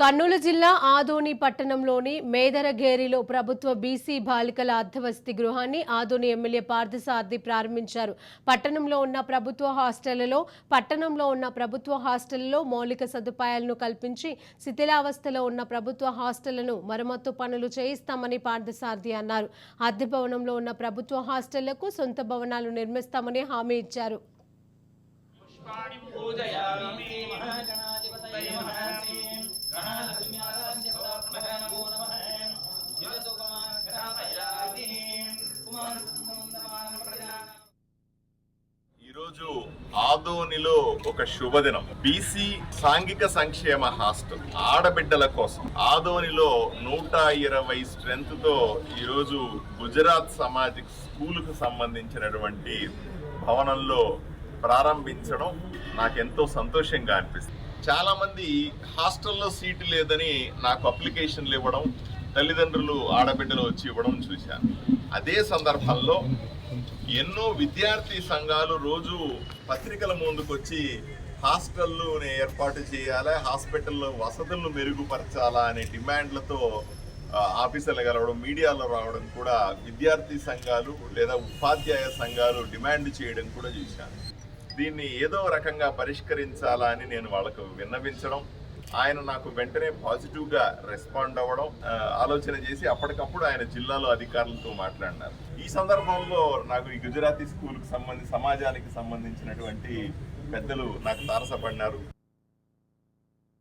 కర్నూలు జిల్లా ఆదోని పట్టణంలోని మేదరగేరిలో ప్రభుత్వ బీసీ బాలికల అర్ధవసతి గృహాన్ని ఆదోని ఎమ్మెల్యే పార్థసారథి ప్రారంభించారు. పట్టణంలో ఉన్న ప్రభుత్వ హాస్టళ్ళలో పట్టణంలో ఉన్న ప్రభుత్వ హాస్టళ్ళలో మౌలిక సదుపాయాలను కల్పించి శిథిలావస్థలో ఉన్న ప్రభుత్వ హాస్టళ్ళను మరమ్మత్తు పనులు చేయిస్తామని పార్థసారథి అన్నారు. అద్దె భవనంలో ఉన్న ప్రభుత్వ హాస్టళ్ళకు సొంత భవనాలు నిర్మిస్తామని హామీ ఇచ్చారు. పుష్పాణి ఈరోజు ఆదోనిలో ఒక శుభదినం. బీసీ సాంఘిక సంక్షేమ హాస్టల్ ఆడబిడ్డల కోసం. ఆదోనిలో నూట ఇరవై స్ట్రెంత్తో ఈరోజు గుజరాత్ సమాజిక్ స్కూల్కు సంబంధించినటువంటి భవనంలో ప్రారంభించడం నాకెంతో సంతోషంగా అనిపిస్తుంది. చాలా మంది హాస్టల్లో సీటు లేదని నాకు అప్లికేషన్లు ఇవ్వడం తల్లిదండ్రులు ఆడబిడ్డలు వచ్చి ఇవ్వడం చూశాను. అదే సందర్భంలో ఎన్నో విద్యార్థి సంఘాలు రోజు పత్రికల ముందుకొచ్చి హాస్టల్ను ఏర్పాటు చేయాలి హాస్పిటల్లో వసతులను మెరుగుపరచాలా అనే డిమాండ్లతో ఆఫీసర్లు కలవడం మీడియాలో రావడం కూడా విద్యార్థి సంఘాలు లేదా ఉపాధ్యాయ సంఘాలు డిమాండ్ చేయడం కూడా చూశాను. దీన్ని ఏదో రకంగా పరిష్కరించాలా అని నేను వాళ్ళకు విన్నవించడం ఆయన నాకు వెంటనే పాజిటివ్గా రెస్పాండ్ అవ్వడం ఆలోచన చేసి అప్పటికప్పుడు ఆయన జిల్లాలో అధికారులతో మాట్లాడినారు. ఈ సందర్భంలో నాకు ఈ గుజరాతీ స్కూల్కి సంబంధించి సమాజానికి సంబంధించినటువంటి పెద్దలు నాకు తారసపడినారు.